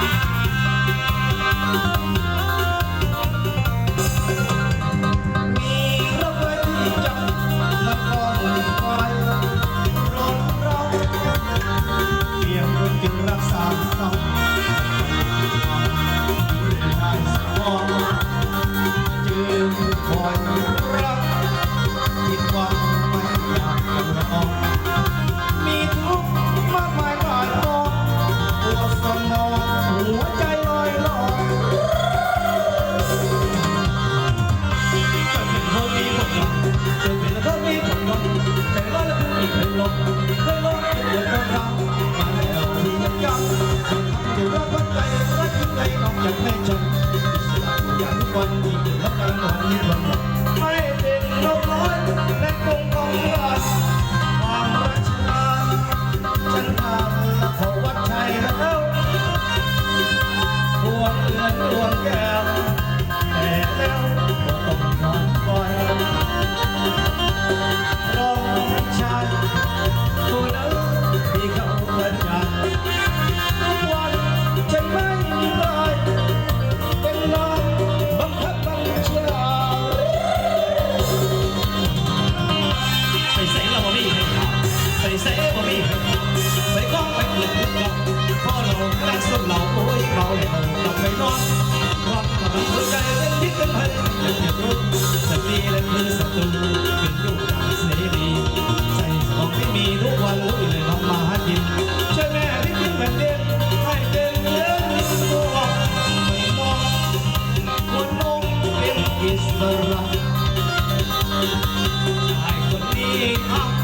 Bye. วันนี้ เสบ่มีไปก้องไปเกิดทุกข์พ่อเราแรกสุดเราโอ้ยเราเลยเราไปนอนนอนกำลังหัวใจเล่นคิดกันเพนเล่รื่งสตีเล่คือศัตรูเป็นลูกหลานเสรีใจของไม่มีทุกวันรู้เลยน้งมาจินช่วยแม่ดิ้นแผ่นดินให้เป็นเนื้ตัวไม่มองคนนงเป็นอิสระชาคนนี้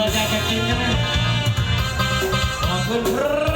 Dua jaga kini Bangun ber.